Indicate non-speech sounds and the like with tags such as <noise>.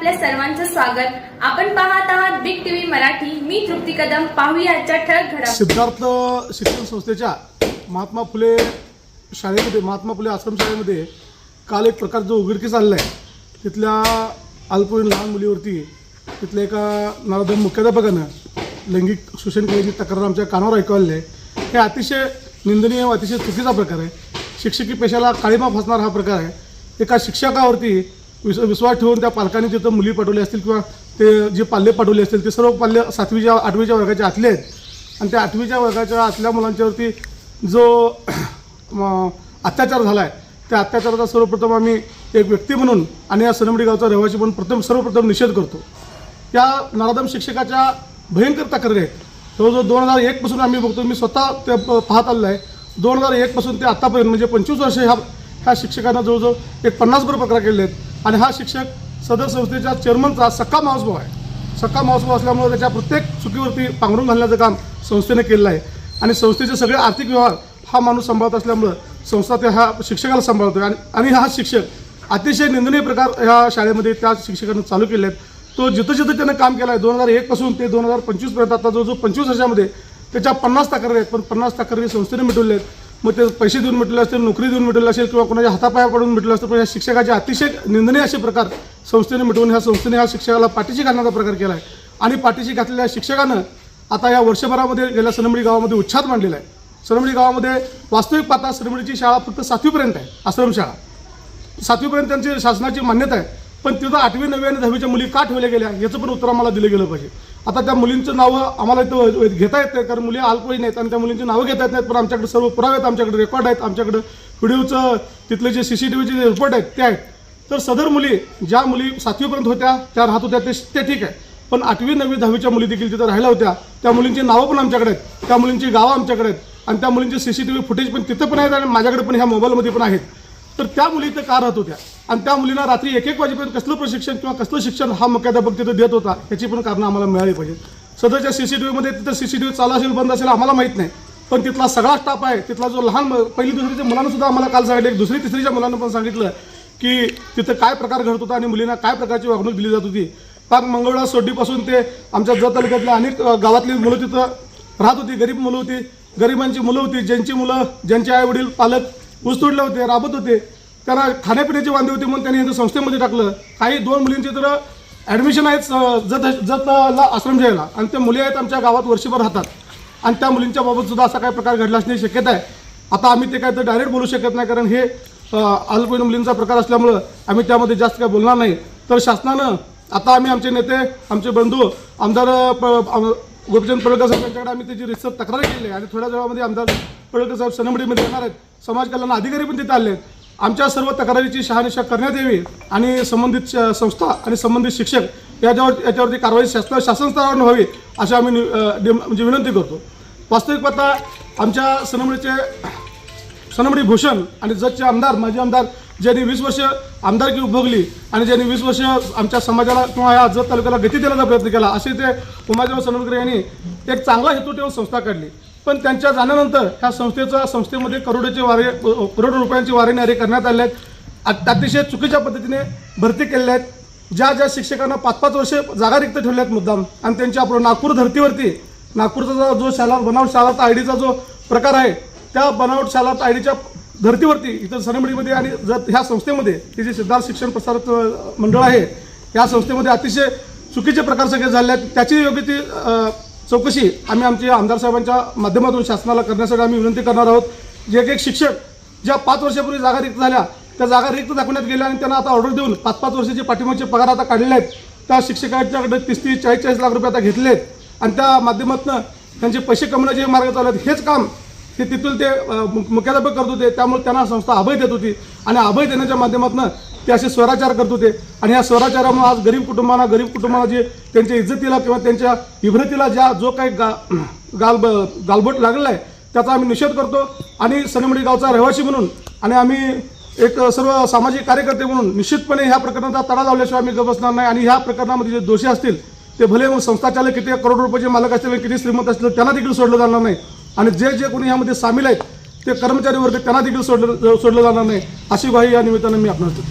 आपल्या सर्वांचं स्वागत. आपण पाहत आहात बिग टीव्ही मराठी. मी तृप्ती कदम. पाहूया ठळक सिद्धार्थ शिक्षण संस्थेच्या महात्मा फुले शाळेमध्ये महात्मा फुले आश्रमशाळेमध्ये काल एक प्रकार जो उघडकीस आलेला आहे तिथल्या अल्पवयीन लहान मुलीवरती तिथल्या एका नराधम मुख्याध्यापकानं लैंगिक शोषण केल्याची तक्रार आमच्या कानावर ऐकू आहे. हे अतिशय निंदनीय व अतिशय चुकीचा प्रकार आहे. शिक्षकी पेशाला काळीमा फासणारा हा प्रकार आहे. एका शिक्षकावरती विस विश्वास ठेवून त्या पालकांनी तिथं मुली पाठवल्या असतील किंवा ते जे पाल्य पाठवले असतील ते सर्व पाल्य सातवीच्या आठवीच्या वर्गाचे आतले आहेत. आणि त्या आठवीच्या वर्गाच्या आतल्या मुलांच्यावरती जो <clears throat> अत्याचार झाला आहे त्या अत्याचाराचा सर्वप्रथम आम्ही एक व्यक्ती म्हणून आणि या सनमडी गावचा रहिवासी म्हणून प्रथम सर्वप्रथम निषेध करतो. या नराधम शिक्षकाच्या भयंकर तक्रारी आहेत. जवळजवळ दोन हजार एकपासून आम्ही बघतो मी स्वतः ते पाहत आलेलो आहे. दोन हजार एकपासून ते आत्तापर्यंत म्हणजे पंचवीस वर्ष ह्या ह्या शिक्षकांना जवळजवळ एक पन्नासभर प्रकार केले आहेत. आणि हा शिक्षक सदर संस्थेच्या चेअरमनचा सक्का मावसभाव आहे. सक्का मावसभाव असल्यामुळे त्याच्या प्रत्येक चुकीवरती पांघरून घालण्याचं काम संस्थेने केलेलं आहे. आणि संस्थेचे सगळे आर्थिक व्यवहार हा माणूस सांभाळत असल्यामुळं संस्था त्या ह्या शिक्षकाला सांभाळतो आणि आणि हा शिक्षक अतिशय निंदनीय प्रकार ह्या शाळेमध्ये त्या शिक्षकांनी चालू केले आहेत तो जिथं जिथं त्यानं काम केलं आहे दोन हजार एकपासून ते दोन हजार पंचवीसपर्यंत आता जो जो पंचवीस वर्षामध्ये त्याच्या पन्नास तक्रारी आहेत. पण पन्नास तक्रारी संस्थेने मिटवले आहेत मग ते पैसे देऊन मिटले असतील नोकरी देऊन मिटवले असेल किंवा कोणाच्या हातापाया पडून भेटलं असतं पण या शिक्षकाचे अतिशय निंदनीय असे प्रकार संस्थेने मिटवून ह्या संस्थेने ह्या शिक्षकाला पाठीशी घालण्याचा प्रकार केला आहे. आणि पाठीशी घातलेल्या शिक्षकानं आता या वर्षभरामध्ये गेल्या सनमडी गावामध्ये उच्छाद मांडलेला आहे. सनमडी गावामध्ये वास्तविक पाहता सनमडीची शाळा फक्त सातवीपर्यंत आहे आश्रमशाळा. सातवीपर्यंत त्यांची शासनाची मान्यता आहे. पण तिथं आठवी नववी आणि दहावीच्या मुली का ठेवल्या गेल्या? याचं पण उत्तर आम्हाला दिलं गेलं पाहिजे. आता त्या मुलींचं नावं आम्हाला इथं घेता येत नाही कारण मुली अल्पवयीन आहेत आणि त्या मुलींची नावं घेता येत नाहीत पण आमच्याकडे सर्व पुरावे आहेत आमच्याकडे रेकॉर्ड आहेत आमच्याकडे व्हिडिओचं तिथले जे सी सी टी व्हीचे जे रिपोर्ट आहेत ते आहेत. तर सदर मुली ज्या मुली सातवीपर्यंत होत्या त्या राहत होत्या ते ते ठीक आहे. पण आठवी नववी दहावीच्या मुली देखील तिथं राहिल्या होत्या. त्या मुलींची नावं पण आमच्याकडे आहेत. त्या मुलींची गावं आमच्याकडे आहेत. आणि त्या मुलींचे C C T V footage पण तिथं पण आहेत आणि माझ्याकडे पण ह्या मोबाईलमध्ये पण आहेत. तर त्या मुली इथं का राहत होत्या? आणि त्या मुलींना रात्री एक एक वाजेपर्यंत कसलं प्रशिक्षण किंवा कसलं शिक्षण हा मुख्याध्यापक तिथं देत होता याची पण कारणं आम्हाला मिळाली पाहिजे सध्याच्या सी सी टी व्हीमध्ये तिथं सी सी टी व्ही चालू असेल बंद असेल आम्हाला माहीत नाही. पण तिथला सगळा स्टाफ आहे तिथला जो लहान पहिली दुसरीच्या मुलांना सुद्धा आम्हाला काल सांगितलं एक दुसरी तिसरीच्या मुलांना पण सांगितलं की तिथं काय प्रकार घडत होता आणि मुलींना काय प्रकारची वागणूक दिली जात होती. पाक मंगळवार सोडीपासून ते आमच्या जत तालुक्यातल्या अनेक गावातली मुलं तिथं राहत होती गरीब मुलं होती गरिबांची मुलं होती ज्यांची मुलं ज्यांचे आई वडील पालक ऊस तोडले होते राबत होते. त्यांना खाण्यापिण्याची वांदी होती म्हणून त्यांनी हिंदू संस्थेमध्ये टाकलं. काही दोन मुलींचे तर ॲडमिशन आहेत जत जतला आश्रमशाळेला आणि त्या मुली आहेत आमच्या गावात वर्षभर राहतात. आणि त्या मुलींच्या बाबतसुद्धा असा काही प्रकार घडला असण्याची शक्यता आहे. आता आम्ही ते काय तर डायरेक्ट बोलू शकत नाही कारण हे अल्पवयीन मुलींचा प्रकार असल्यामुळं आम्ही त्यामध्ये जास्त काय बोलणार नाही. तर शासनानं आता आम्ही आमचे नेते आमचे बंधू आमदार प- गोपीचंद पडळकर साहेब यांच्याकडे आम्ही त्याची रिसर्च तक्रार केली आहे. आणि थोड्या वेळामध्ये आमदार पडळकर साहेब सनमडीमध्ये येणार आहेत. समाज कल्याण अधिकारी पण तिथे आले आहेत. आमच्या सर्व तक्रारीची शहानिशा करण्यात यावी आणि संबंधित श- संस्था आणि संबंधित शिक्षक याच्यावर याच्यावरती कारवाई शासन शासन स्तरावर व्हावी अशी आम्ही म्हणजे विनंती करतो. वास्तविक पत्ता आमच्या सनमडीचे सनमडी भूषण आणि जतचे आमदार माजी आमदार ज्यांनी वीस वर्ष आमदारकी उपभोगली आणि ज्यांनी वीस वर्ष आमच्या समाजाला किंवा या जत तालुक्याला गती देण्याचा प्रयत्न केला असे ते उमादेव सनमकर यांनी एक चांगला हेतू ठेवून संस्था काढली. पण त्यांच्या जाण्यानंतर ह्या संस्थेचा संस्थेमध्ये करोडोचे वारे करोडो रुपयांची वारेनारे करण्यात आले आहेत. अतिशय चुकीच्या पद्धतीने भरती केलेल्या आहेत. ज्या ज्या शिक्षकांना पाच पाच वर्षे जागा रिक्त ठेवल्या आहेत मुद्दाम आणि त्यांच्या आपलं नागपूर धर्तीवरती नागपूरचा जो- शाला बनावट शालात आय डीचा जो प्रकार आहे त्या बनावट शालात आय डीच्या धर्तीवरती इथं सनमडीमध्ये आणि जर ह्या संस्थेमध्ये हे जे सिद्धार्थ शिक्षण प्रसारक मंडळ आहे या संस्थेमध्ये अतिशय चुकीचे प्रकार सगळे झाले आहेत. त्याची योग्य ती चौकशी आम्ही आमच्या आमदार साहेबांच्या माध्यमातून शासनाला करण्यासाठी आम्ही विनंती करणार आहोत. जे एक एक शिक्षक ज्या पाच वर्षापूर्वी जागा रिक्त झाल्या त्या जागा रिक्त दाखवण्यात गेल्या आणि त्यांना आता ऑर्डर देऊन पाच पाच वर्षाचे पाठिंबाचे पगार आता काढलेले आहेत. त्या शिक्षकांच्याकडे तीस तीस चाळीस चाळीस लाख रुपये आता घेतले आहेत. आणि त्या माध्यमातून त्यांचे पैसे कमवण्याचे मार्ग चालू आहेत हेच काम ते तिथून ते मुख्याध्यापक करत होते. त्यामुळे त्यांना संस्था अभय देत होती. आणि अभय देण्याच्या माध्यमातून ते असे स्वराचार करत होते. आणि या स्वराचारामुळे आज गरीब कुटुंबांना गरीब कुटुंबाला जे त्यांच्या इज्जतीला किंवा त्यांच्या इभ्रतीला ज्या जो काही गा गाल गालबोट लागलेला आहे त्याचा आम्ही निषेध करतो. आणि सनेमडी गावचा रहिवासी म्हणून आणि आम्ही एक सर्व सामाजिक कार्यकर्ते म्हणून निश्चितपणे ह्या प्रकरणाचा तडा लावल्याशिवाय आम्ही गप बसणार नाही. आणि ह्या प्रकरणामध्ये जे दोषी असतील ते भले मग संस्थाचालक किती करोड रुपयाचे मालक असतील किती श्रीमंत असतील त्यांना देखील सोडलं जाणार नाही. आणि जे जे कोणी ह्यामध्ये सामील आहेत ते कर्मचारी वर्ग त्यांना देखील सोडलं सोडलं जाणार नाही. अशी ग्वाही या निमित्तानं मी आपण देतो.